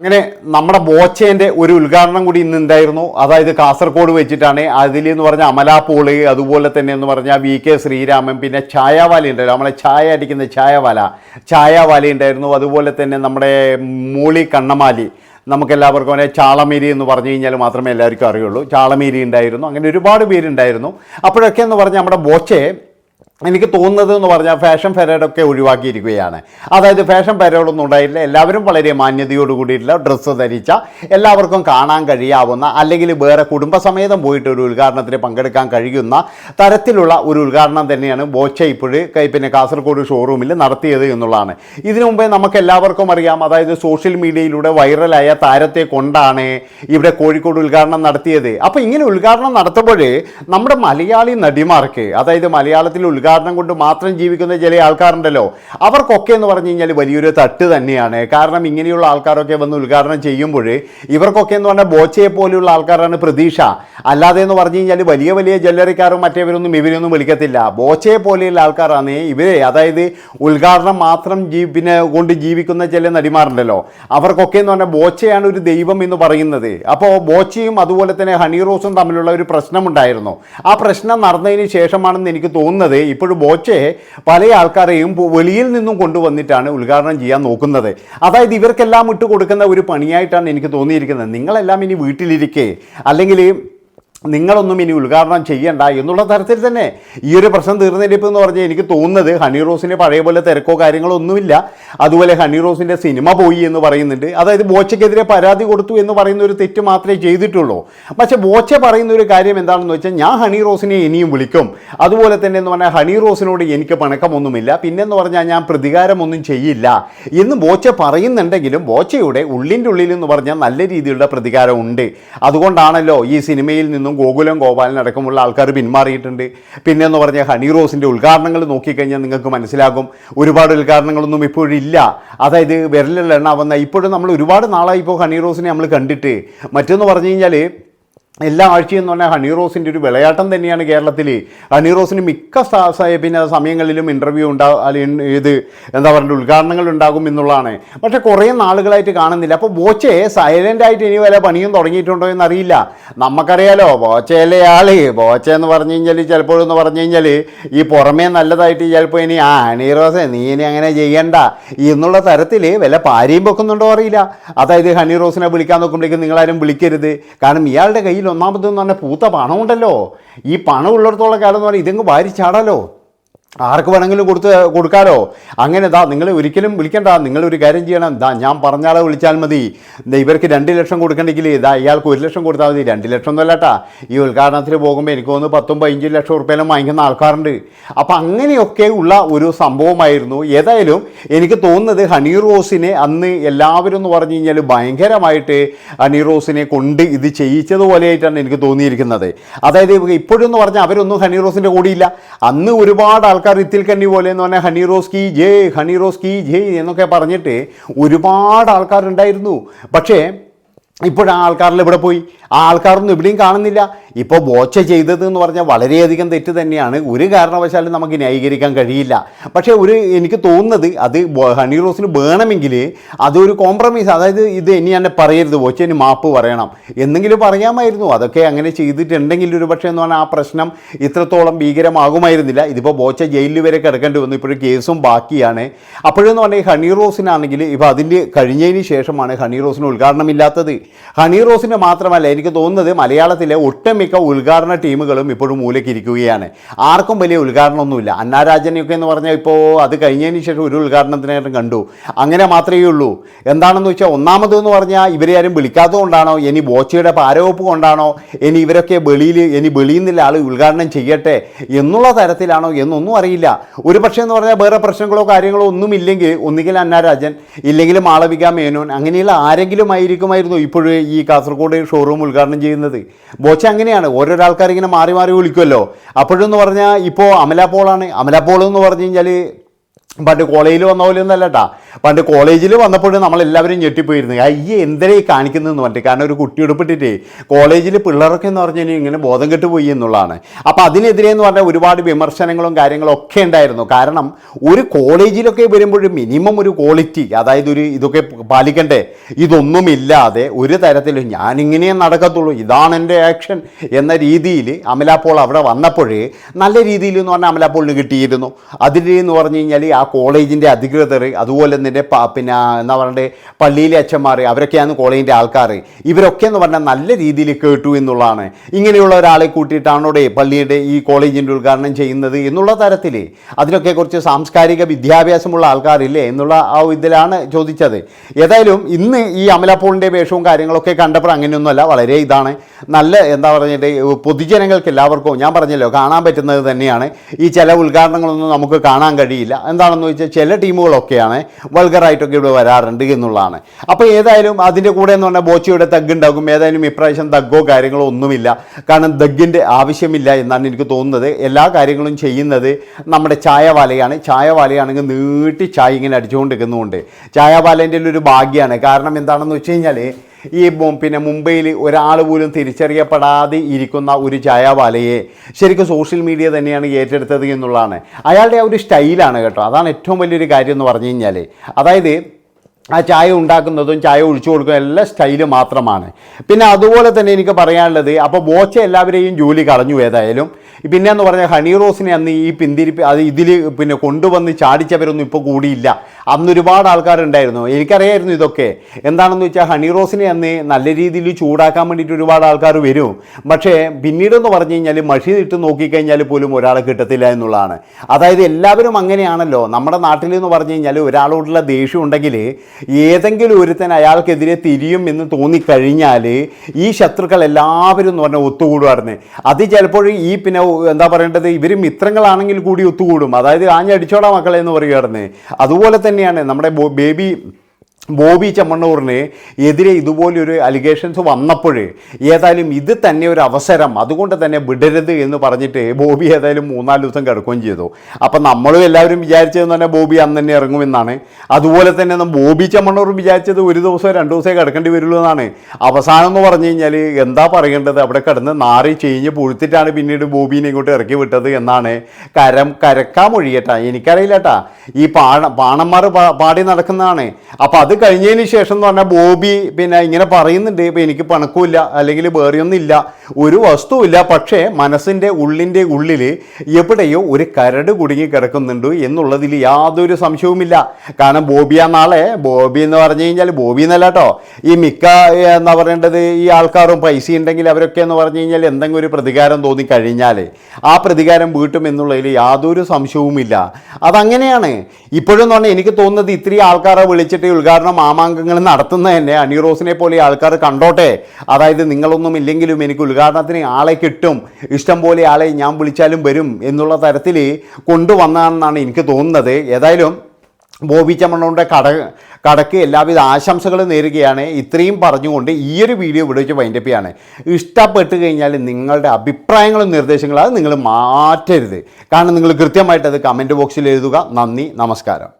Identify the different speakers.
Speaker 1: അങ്ങനെ നമ്മുടെ ബോച്ചേന്റെ ഒരു ഉദ്ഘാടനം കൂടി ഇന്ന് ഉണ്ടായിരുന്നു അതായത് കാസർഗോഡ് വെച്ചിട്ടാണ് അതിൽ എന്ന് പറഞ്ഞ അമലാപോൾ അതുപോലെ തന്നെ എന്ന് പറഞ്ഞാൽ വി കെ ശ്രീരാമൻ പിന്നെ ഛായാവാല ഉണ്ടല്ലോ നമ്മളെ ഛായ അടിക്കുന്ന ഛായാവാല ഛായാവാല ഉണ്ടായിരുന്നു. അതുപോലെ തന്നെ നമ്മുടെ മൂളി കണ്ണമാലി നമുക്കെല്ലാവർക്കും അവനെ ചാളമേരി എന്ന് പറഞ്ഞു കഴിഞ്ഞാൽ മാത്രമേ എല്ലാവർക്കും അറിയുള്ളൂ. ചാളമേരി ഉണ്ടായിരുന്നു. അങ്ങനെ ഒരുപാട് പേരുണ്ടായിരുന്നു. അപ്പോഴൊക്കെ എന്ന് പറഞ്ഞാൽ നമ്മുടെ ബോച്ചെ എനിക്ക് തോന്നുന്നത് എന്ന് പറഞ്ഞാൽ ഫാഷൻ പരേഡൊക്കെ ഒഴിവാക്കിയിരിക്കുകയാണ്. അതായത് ഫാഷൻ പരേഡൊന്നും ഉണ്ടായില്ല എല്ലാവരും വളരെ മാന്യതയോട് കൂടിയിട്ടുള്ള ഡ്രസ്സ് ധരിച്ച എല്ലാവർക്കും കാണാൻ കഴിയാവുന്ന അല്ലെങ്കിൽ വേറെ കുടുംബസമേതം പോയിട്ട് ഒരു ഉദ്ഘാടനത്തിന് പങ്കെടുക്കാൻ കഴിയുന്ന തരത്തിലുള്ള ഒരു ഉദ്ഘാടനം തന്നെയാണ് ബോച്ച ഇപ്പോഴ് പിന്നെ കാസർഗോഡ് ഷോറൂമിൽ നടത്തിയത് എന്നുള്ളതാണ്. ഇതിനു മുമ്പേ നമുക്ക് എല്ലാവർക്കും അറിയാം. അതായത് സോഷ്യൽ മീഡിയയിലൂടെ വൈറലായ താരത്തെ കൊണ്ടാണ് ഇവിടെ കോഴിക്കോട് ഉദ്ഘാടനം നടത്തിയത്. അപ്പോൾ ഇങ്ങനെ ഉദ്ഘാടനം നടത്തുമ്പോൾ നമ്മുടെ മലയാളി നടിമാർക്ക് അതായത് മലയാളത്തിൽ ഉദ്ഘാടനം കൊണ്ട് മാത്രം ജീവിക്കുന്ന ചില ആൾക്കാരുണ്ടല്ലോ. അവർക്കൊക്കെ എന്ന് പറഞ്ഞു കഴിഞ്ഞാൽ വലിയൊരു തട്ട് തന്നെയാണ്. കാരണം ഇങ്ങനെയുള്ള ആൾക്കാരൊക്കെ വന്ന് ഉദ്ഘാടനം ചെയ്യുമ്പോൾ ഇവർക്കൊക്കെ എന്ന് പറഞ്ഞാൽ ബോച്ചയെ പോലെയുള്ള ആൾക്കാരാണ് പ്രതീക്ഷ. അല്ലാതെ എന്ന് പറഞ്ഞു കഴിഞ്ഞാൽ വലിയ വലിയ ജ്വല്ലറിക്കാരും മറ്റേവരൊന്നും ഇവരൊന്നും വിളിക്കത്തില്ല. ബോച്ചയെ പോലെയുള്ള ആൾക്കാരാണ് ഇവരെ. അതായത് ഉദ്ഘാടനം മാത്രം ജീ പിന്നെ കൊണ്ട് ജീവിക്കുന്ന ചില നടിമാരുണ്ടല്ലോ. അവർക്കൊക്കെ എന്ന് പറഞ്ഞാൽ ബോച്ചയാണ് ഒരു ദൈവം എന്ന് പറയുന്നത്. അപ്പോൾ ബോച്ചയും അതുപോലെ തന്നെ ഹണി റോസും തമ്മിലുള്ള ഒരു പ്രശ്നമുണ്ടായിരുന്നു ആ പ്രശ്നം നടന്നതിന് ശേഷമാണെന്ന് എനിക്ക് തോന്നുന്നത് ഇപ്പോഴും ബോച്ചെ പല ആൾക്കാരെയും വെളിയിൽ നിന്നും കൊണ്ടുവന്നിട്ടാണ് ഉദ്ഘാടനം ചെയ്യാൻ നോക്കുന്നത്. അതായത് ഇവർക്കെല്ലാം ഇട്ട് കൊടുക്കുന്ന ഒരു പണിയായിട്ടാണ് എനിക്ക് തോന്നിയിരിക്കുന്നത്. നിങ്ങളെല്ലാം ഇനി വീട്ടിലിരിക്കേ അല്ലെങ്കിൽ നിങ്ങളൊന്നും ഇനി ഉദ്ഘാടനം ചെയ്യണ്ട എന്നുള്ള തരത്തിൽ തന്നെ ഈ ഒരു പ്രശ്നം തീർന്നിരിപ്പ് എന്ന് പറഞ്ഞാൽ എനിക്ക് തോന്നുന്നത് ഹണി റോസിന്റെ പഴയ പോലെ തിരക്കോ കാര്യങ്ങളോ ഒന്നുമില്ല അതുപോലെ ഹണി റോസിന്റെ സിനിമ പോയി എന്ന് പറയുന്നുണ്ട്. അതായത് ബോച്ചയ്ക്കെതിരെ പരാതി കൊടുത്തു എന്ന് പറയുന്ന ഒരു തെറ്റ് മാത്രമേ ചെയ്തിട്ടുള്ളൂ. പക്ഷേ ബോച്ച പറയുന്ന ഒരു കാര്യം എന്താണെന്ന് വെച്ചാൽ ഞാൻ ഹണി റോസിനെ ഇനിയും വിളിക്കും. അതുപോലെ തന്നെ എന്ന് പറഞ്ഞാൽ ഹണി റോസിനോട് എനിക്ക് പിണക്കമൊന്നുമില്ല. പിന്നെന്ന് പറഞ്ഞാൽ ഞാൻ പ്രതികാരമൊന്നും ചെയ്യില്ല എന്ന് ബോച്ച പറയുന്നുണ്ടെങ്കിലും ബോച്ചയുടെ ഉള്ളിന്റെ ഉള്ളിൽ എന്ന് പറഞ്ഞാൽ നല്ല രീതിയിലുള്ള പ്രതികാരമുണ്ട്. അതുകൊണ്ടാണല്ലോ ഈ സിനിമയിൽ നിന്നും ഗോകുലം ഗോപാലനടക്കമുള്ള ആൾക്കാർ പിന്മാറിയിട്ടുണ്ട്. പിന്നെ എന്ന് പറഞ്ഞാൽ ഹണി റോസിന്റെ ഉദ്ഘാടനങ്ങൾ നോക്കിക്കഴിഞ്ഞാൽ നിങ്ങൾക്ക് മനസ്സിലാകും. ഒരുപാട് ഉദ്ഘാടനങ്ങളൊന്നും ഇപ്പോഴില്ല അതായത് വിരലിലെണ്ണാവുന്ന ഇപ്പോഴും നമ്മൾ ഒരുപാട് നാളായി ഇപ്പോൾ ഹണി റോസിനെ നമ്മൾ കണ്ടിട്ട്. മറ്റൊന്ന് പറഞ്ഞു കഴിഞ്ഞാൽ എല്ലാ ആഴ്ചയും എന്ന് പറഞ്ഞാൽ ഹണി റോസിന്റെ ഒരു വിളയാട്ടം തന്നെയാണ് കേരളത്തിൽ ഹണി റോസിന് മിക്ക പിന്നെ സമയങ്ങളിലും ഇന്റർവ്യൂ ഉണ്ടാകും ഇത് എന്താ പറയുക ഉദ്ഘാടനങ്ങൾ ഉണ്ടാകും എന്നുള്ളതാണ്. പക്ഷേ കുറേ നാളുകളായിട്ട് കാണുന്നില്ല. അപ്പോൾ ബോച്ചെ സൈലന്റ് ആയിട്ട് ഇനി വല്ല പണിയും തുടങ്ങിയിട്ടുണ്ടോ എന്നറിയില്ല. നമുക്കറിയാലോ ബോച്ചയല്ലേ ആൾ ബോച്ച എന്ന് പറഞ്ഞു കഴിഞ്ഞാൽ ചിലപ്പോഴെന്ന് പറഞ്ഞു കഴിഞ്ഞാൽ ഈ പുറമേ നല്ലതായിട്ട് ചിലപ്പോൾ ഇനി ആ ഹണി റോസെ നീ ഇനി അങ്ങനെ ചെയ്യണ്ട. എന്നുള്ള തരത്തിൽ വല്ല പാരിയും വെക്കുന്നുണ്ടോ അറിയില്ല. അതായത് ഹണി റോസിനെ വിളിക്കാൻ നോക്കുമ്പോഴേക്കും നിങ്ങളാരും വിളിക്കരുത്. കാരണം ഇയാളുടെ കയ്യിൽ ഒന്നാമതെന്ന് പറഞ്ഞാൽ പൂത്ത പണമുണ്ടല്ലോ. ഈ പണം ഉള്ളിടത്തോളം കാലം എന്ന് പറഞ്ഞാൽ ഇതെങ്ങ് വാരി ചാടാലോ ആർക്ക് വേണമെങ്കിലും കൊടുത്ത് കൊടുക്കാലോ. അങ്ങനെ ദാ നിങ്ങൾ ഒരിക്കലും വിളിക്കണ്ട. നിങ്ങൾ ഒരു കാര്യം ചെയ്യണം. ദാ ഞാൻ പറഞ്ഞാളെ വിളിച്ചാൽ മതി. ഇവർക്ക് രണ്ട് ലക്ഷം കൊടുക്കണമെങ്കിൽ ഇതാ ഇയാൾക്ക് ഒരു ലക്ഷം കൊടുത്താൽ മതി. രണ്ട് ലക്ഷം ഒന്നും അല്ലട്ടാ. ഈ ഉദ്ഘാടനത്തിൽ പോകുമ്പോൾ എനിക്ക് തോന്നുന്നു പത്തും പതിനഞ്ചും ലക്ഷം ഉറുപ്പ്യെല്ലാം വാങ്ങിക്കുന്ന ആൾക്കാരുണ്ട്. അപ്പം അങ്ങനെയൊക്കെ ഉള്ള ഒരു സംഭവമായിരുന്നു. ഏതായാലും എനിക്ക് തോന്നുന്നത് ഹണി റോസിനെ അന്ന് എല്ലാവരും എന്ന് പറഞ്ഞു കഴിഞ്ഞാൽ ഭയങ്കരമായിട്ട് ഹണി റോസിനെ കൊണ്ട് ഇത് ചെയ്യിച്ചതുപോലെയായിട്ടാണ് എനിക്ക് തോന്നിയിരിക്കുന്നത്. അതായത് ഇപ്പോഴും എന്ന് പറഞ്ഞാൽ അവരൊന്നും ഹണി റോസിന്റെ കൂടിയില്ല. അന്ന് ഒരുപാട് ആൾക്കാർ ഇത്തിൽ കണ്ണി പോലെ എന്ന് പറഞ്ഞാൽ ഹണി റോസ് കി ജയ് ഹണി റോസ് കി ജയ് എന്നൊക്കെ പറഞ്ഞിട്ട് ഒരുപാട് ആൾക്കാരുണ്ടായിരുന്നു. പക്ഷേ ഇപ്പോഴാ ആൾക്കാരിൽ ഇവിടെ പോയി. ആ ആൾക്കാരൊന്നും ഇവിടെയും കാണുന്നില്ല. ഇപ്പോൾ ബോച്ച ചെയ്തത് എന്ന് പറഞ്ഞാൽ വളരെയധികം തെറ്റ് തന്നെയാണ്. ഒരു കാരണവശാലും നമുക്ക് ന്യായീകരിക്കാൻ കഴിയില്ല. പക്ഷേ ഒരു എനിക്ക് തോന്നുന്നത് അത് ഹണി റോസിന് വേണമെങ്കിൽ അതൊരു കോംപ്രമൈസ് അതായത് ഇത് ഇനി എന്നെ പറയരുത് ബോച്ച ഇനി മാപ്പ് പറയണം എന്തെങ്കിലും പറയാമായിരുന്നു. അതൊക്കെ അങ്ങനെ ചെയ്തിട്ടുണ്ടെങ്കിൽ ഒരു പക്ഷേ എന്ന് പറഞ്ഞാൽ ആ പ്രശ്നം ഇത്രത്തോളം ഭീകരമാകുമായിരുന്നില്ല. ഇതിപ്പോൾ ബോച്ച ജയിലിൽ വരെ കിടക്കേണ്ടി വന്നു. ഇപ്പോഴും കേസും ബാക്കിയാണ്. അപ്പോഴെന്ന് പറഞ്ഞാൽ ഹണി റോസിനാണെങ്കിൽ ഇപ്പോൾ അതിന്റെ കഴിഞ്ഞതിന് ശേഷമാണ് ഹണി റോസിന് ഉദ്ഘാടനം ഇല്ലാത്തത് ഹണി റോസിന്റെ മാത്രമല്ല എനിക്ക് തോന്നുന്നത് മലയാളത്തിലെ ഒട്ടുമിക്ക ഉദ്ഘാടന ടീമുകളും ഇപ്പോഴും മൂലക്കിരിക്കുകയാണ് ആർക്കും വലിയ ഉദ്ഘാടനമൊന്നുമില്ല. അന്നാരാജനെയൊക്കെ എന്ന് പറഞ്ഞാൽ ഇപ്പോൾ അത് കഴിഞ്ഞതിന് ശേഷം ഒരു ഉദ്ഘാടനത്തിനായിട്ടും കണ്ടു. അങ്ങനെ മാത്രമേ ഉള്ളൂ. എന്താണെന്ന് വെച്ചാൽ ഒന്നാമത് എന്ന് പറഞ്ഞാൽ ഇവരെ ആരും വിളിക്കാത്തതുകൊണ്ടാണോ ഇനി ബോച്ചയുടെ പാരവപ്പ് കൊണ്ടാണോ ഇനി ഇവരൊക്കെ വെളിയിൽ ഇനി വെളിയുന്നില്ല ആൾ ഉദ്ഘാടനം ചെയ്യട്ടെ എന്നുള്ള തരത്തിലാണോ എന്നൊന്നും അറിയില്ല. ഒരു പക്ഷേ എന്ന് പറഞ്ഞാൽ വേറെ പ്രശ്നങ്ങളോ കാര്യങ്ങളോ ഒന്നുമില്ലെങ്കിൽ ഒന്നുകിൽ അന്നാരാജൻ ഇല്ലെങ്കിൽ മാളവിക മേനോൻ അങ്ങനെയുള്ള ആരെങ്കിലും ആയിരിക്കുമായിരുന്നു ഇപ്പോഴും ഈ കാസർഗോഡ് ഷോറൂം ഉദ്ഘാടനം ചെയ്യുന്നത്? ബോച്ച അങ്ങനെയാണ്. ഓരോരോ ആൾക്കാർ ഇങ്ങനെ മാറി മാറി വിളിക്കുമല്ലോ അപ്പോഴെന്ന് പറഞ്ഞാൽ ഇപ്പോൾ അമല പോളാണ്. അമല പോൾ എന്ന് പറഞ്ഞു കഴിഞ്ഞാൽ പണ്ട് കോളേജിൽ വന്ന പോലെ ഒന്നല്ല കേട്ടാ പണ്ട് കോളേജിൽ വന്നപ്പോഴും നമ്മളെല്ലാവരും ഞെട്ടിപ്പോയിരുന്നു. അയ്യേ എന്തരേ കാണിക്കുന്നതെന്ന് പറഞ്ഞിട്ട്. കാരണം ഒരു കുട്ടി ഉടുപ്പിട്ടിട്ടേ കോളേജിൽ പിള്ളേരൊക്കെ എന്ന് പറഞ്ഞു കഴിഞ്ഞാൽ ഇങ്ങനെ ബോധം കെട്ട് പോയി എന്നുള്ളതാണ്. അപ്പോൾ അതിനെതിരെ എന്ന് പറഞ്ഞാൽ ഒരുപാട് വിമർശനങ്ങളും കാര്യങ്ങളും ഒക്കെ ഉണ്ടായിരുന്നു. കാരണം ഒരു കോളേജിലൊക്കെ വരുമ്പോൾ മിനിമം ഒരു ക്വാളിറ്റി അതായത് ഒരു ഇതൊക്കെ പാലിക്കണ്ടേ ഇതൊന്നുമില്ലാതെ ഒരു തരത്തിലും ഞാനിങ്ങനെ നടക്കത്തുള്ളൂ ഇതാണ് എന്റെ ആക്ഷൻ എന്ന രീതിയിൽ അമല പോൾ അവിടെ വന്നപ്പോഴേ നല്ല രീതിയിൽ എന്ന് പറഞ്ഞാൽ അമല പോളിന് കിട്ടിയിരുന്നു. അതിന്റെ എന്ന് പറഞ്ഞു കഴിഞ്ഞാൽ ആ കോളേജിന്റെ അധികൃതർ അതുപോലെ പ- പിന്നെ എന്താ പറയണ്ടേ പള്ളിയിലെ അച്ഛന്മാർ അവരൊക്കെയാണ് കോളേജിന്റെ ആൾക്കാർ ഇവരൊക്കെ എന്ന് പറഞ്ഞാൽ നല്ല രീതിയിൽ കേട്ടു എന്നുള്ളതാണ്. ഇങ്ങനെയുള്ള ഒരാളെ കൂട്ടിയിട്ടാണോടെ പള്ളിയുടെ ഈ കോളേജിന്റെ ഉദ്ഘാടനം ചെയ്യുന്നത് എന്നുള്ള തരത്തിൽ അതിനൊക്കെ കുറച്ച് സാംസ്കാരിക വിദ്യാഭ്യാസമുള്ള ആൾക്കാരില്ലേ എന്നുള്ള ആ ഇതിലാണ് ചോദിച്ചത്. ഏതായാലും ഇന്ന് ഈ അമലപ്പോളിന്റെ വേഷവും കാര്യങ്ങളൊക്കെ കണ്ടപ്പോൾ അങ്ങനെയൊന്നുമല്ല വളരെ ഇതാണ്. നല്ല എന്താ പറഞ്ഞിട്ട് പൊതുജനങ്ങൾക്ക് എല്ലാവർക്കും ഞാൻ പറഞ്ഞല്ലോ കാണാൻ പറ്റുന്നത് തന്നെയാണ്. ഈ ചില ഉദ്ഘാടനങ്ങളൊന്നും നമുക്ക് കാണാൻ കഴിയില്ല. എന്താണെന്ന് വെച്ചാൽ ചില ടീമുകളൊക്കെയാണ് വൾഗറായിട്ടൊക്കെ ഇവിടെ വരാറുണ്ട് എന്നുള്ളതാണ്. അപ്പോൾ ഏതായാലും അതിന്റെ കൂടെ എന്ന് പറഞ്ഞാൽ ബോച്ചയുടെ തഗ് ഉണ്ടാകും. ഏതായാലും ഇപ്രാവശ്യം തഗ്ഗോ കാര്യങ്ങളോ ഒന്നുമില്ല. കാരണം ദഗ്ഗിന്റെ ആവശ്യമില്ല എന്നാണ് എനിക്ക് തോന്നുന്നത്. എല്ലാ കാര്യങ്ങളും ചെയ്യുന്നത് നമ്മുടെ ചായവാലയാണ് ചായവാലയാണെങ്കിൽ നീട്ടി ചായ ഇങ്ങനെ അടിച്ചുകൊണ്ടിരിക്കുന്നതുകൊണ്ട്. ചായവാലേന്റെ ഒരു ഭാഗ്യമാണ് കാരണം എന്താണെന്ന് വെച്ച് കഴിഞ്ഞാൽ ഈ പിന്നെ മുംബൈയിൽ ഒരാൾ പോലും തിരിച്ചറിയപ്പെടാതെ ഇരിക്കുന്ന ഒരു ജയവാലയെ ശരിക്കും സോഷ്യൽ മീഡിയ തന്നെയാണ് ഏറ്റെടുത്തത് എന്നുള്ളതാണ്. അയാളുടെ ആ ഒരു സ്റ്റൈലാണ് കേട്ടോ. അതാണ് ഏറ്റവും വലിയൊരു കാര്യം എന്ന് പറഞ്ഞു കഴിഞ്ഞാൽ അതായത് ആ ചായ ഉണ്ടാക്കുന്നതും ചായ ഒഴിച്ചു കൊടുക്കുന്നതും എല്ലാ സ്റ്റൈൽ മാത്രമാണ്. പിന്നെ അതുപോലെ തന്നെ എനിക്ക് പറയാനുള്ളത് അപ്പോൾ ബോച്ച എല്ലാവരെയും ജോലി കളഞ്ഞു ഏതായാലും. പിന്നെ എന്ന് പറഞ്ഞാൽ ഹണി റോസിനെ അന്ന് ഈ പിന്തിരിപ്പ് അത് ഇതിൽ പിന്നെ കൊണ്ടുവന്ന് ചാടിച്ചവരൊന്നും ഇപ്പോൾ കൂടിയില്ല. അന്ന് ഒരുപാട് ആൾക്കാരുണ്ടായിരുന്നു. എനിക്കറിയായിരുന്നു ഇതൊക്കെ. എന്താണെന്ന് വെച്ചാൽ ഹണി റോസിനെ അന്ന് നല്ല രീതിയിൽ ചൂടാക്കാൻ വേണ്ടിയിട്ട് ഒരുപാട് ആൾക്കാർ വരും. പക്ഷേ പിന്നീടെന്ന് പറഞ്ഞു കഴിഞ്ഞാൽ മഷി ഇട്ട് നോക്കിക്കഴിഞ്ഞാൽ പോലും ഒരാളെ കിട്ടത്തില്ല എന്നുള്ളതാണ്. അതായത് എല്ലാവരും അങ്ങനെയാണല്ലോ. നമ്മുടെ നാട്ടിൽ എന്ന് പറഞ്ഞു കഴിഞ്ഞാൽ ഒരാളോടുള്ള ദേഷ്യം ഉണ്ടെങ്കിൽ ഏതെങ്കിലും ഒരുത്തൻ അയാൾക്കെതിരെ തിരിയും എന്ന് തോന്നിക്കഴിഞ്ഞാൽ ഈ ശത്രുക്കൾ എല്ലാവരും എന്ന് പറഞ്ഞാൽ ഒത്തുകൂടുമായിരുന്നു അത് ചിലപ്പോൾ ഈ പിന്നെ എന്താ പറയേണ്ടത്? ഇവർ മിത്രങ്ങളാണെങ്കിൽ കൂടി ഒത്തുകൂടും. അതായത് ആഞ്ഞടിച്ചോടാ മക്കളെ എന്ന് പറയുമായിരുന്നു അതുപോലെ തന്നെയാണ് നമ്മുടെ ബേബി ബോബി ചെമ്മണ്ണൂറിന് എതിരെ ഇതുപോലൊരു അലിഗേഷൻസ് വന്നപ്പോൾ ഏതായാലും ഇത് തന്നെ ഒരു അവസരം. അതുകൊണ്ട് തന്നെ വിടരുത് എന്ന് പറഞ്ഞിട്ട് ബോബി ഏതായാലും മൂന്നാൽ ദിവസം കിടക്കുകയും ചെയ്തു. അപ്പം നമ്മളും എല്ലാവരും വിചാരിച്ചതെന്ന് പറഞ്ഞാൽ ബോബി അന്ന് തന്നെ ഇറങ്ങുമെന്നാണ്. അതുപോലെ തന്നെ ബോബി ചെമ്മണ്ണൂറും വിചാരിച്ചത് ഒരു ദിവസം രണ്ട് ദിവസമേ കിടക്കേണ്ടി വരുള്ളൂ എന്നാണ്. അവസാനം എന്ന് പറഞ്ഞു കഴിഞ്ഞാൽ എന്താ പറയേണ്ടത്? അവിടെ കിടന്ന് നാറി ചെയ്ഞ്ഞ് പുഴുത്തിട്ടാണ് പിന്നീട് ബോബിനെ ഇങ്ങോട്ട് ഇറക്കി വിട്ടത് എന്നാണ് കരം കരക്കാൻ മൊഴിയട്ടാ എനിക്കറിയില്ല ഈ പാണ പാണന്മാർ പാടി നടക്കുന്നതാണ്. അപ്പോൾ അത് കഴിഞ്ഞതിന് ശേഷം എന്ന് പറഞ്ഞാൽ ബോബി പിന്നെ ഇങ്ങനെ പറയുന്നുണ്ട് ഇപ്പം എനിക്ക് പണക്കുമില്ല അല്ലെങ്കിൽ വേറെയൊന്നും ഇല്ല ഒരു വസ്തുവില്ല പക്ഷേ മനസ്സിന്റെ ഉള്ളിന്റെ ഉള്ളിൽ എവിടെയോ ഒരു കരട് കുടുങ്ങി കിടക്കുന്നുണ്ട് എന്നുള്ളതിൽ യാതൊരു സംശയവുമില്ല. കാരണം ബോബി നാളെ ബോബി എന്ന് പറഞ്ഞു കഴിഞ്ഞാൽ ബോബി എന്നല്ല കേട്ടോ ഈ മിക്ക എന്താ പറയേണ്ടത് ഈ ആൾക്കാരും പൈസ ഉണ്ടെങ്കിൽ അവരൊക്കെ എന്ന് പറഞ്ഞു കഴിഞ്ഞാൽ എന്തെങ്കിലും ഒരു പ്രതികാരം തോന്നി കഴിഞ്ഞാൽ ആ പ്രതികാരം വീട്ടും എന്നുള്ളതിൽ യാതൊരു സംശയവുമില്ല. അതങ്ങനെയാണ്. എന്ന് പറഞ്ഞാൽ എനിക്ക് തോന്നുന്നത് ഇത്രയും ആൾക്കാരെ വിളിച്ചിട്ട് ഈ ഉദ്ഘാടനം മാമാങ്കങ്ങൾ നടത്തുന്നത് തന്നെ. അനിറോസിനെ പോലെ ആൾക്കാർ കണ്ടോട്ടെ. അതായത് നിങ്ങളൊന്നും ഇല്ലെങ്കിലും എനിക്ക് ഉദ്ഘാടനത്തിന് ആളെ കിട്ടും. ഇഷ്ടം പോലെ ആളെ ഞാൻ വിളിച്ചാലും വരും എന്നുള്ള തരത്തിൽ കൊണ്ടുവന്നതാണെന്നാണ് എനിക്ക് തോന്നുന്നത്. ഏതായാലും ബോബി ചമ്മണ്ണോടെ കട കടക്ക് എല്ലാവിധ ആശംസകളും നേരുകയാണ്. ഇത്രയും പറഞ്ഞുകൊണ്ട് ഈ ഒരു വീഡിയോ ഇവിടെ വെച്ച് വൈൻഡപ്പ് ചെയ്യാണ്. ഇഷ്ടപ്പെട്ട് കഴിഞ്ഞാൽ നിങ്ങളുടെ അഭിപ്രായങ്ങളും നിർദ്ദേശങ്ങളും അത് നിങ്ങൾ മാറ്റരുത്. കാരണം നിങ്ങൾ കൃത്യമായിട്ട് അത് കമന്റ് ബോക്സിൽ എഴുതുക. നന്ദി നമസ്കാരം.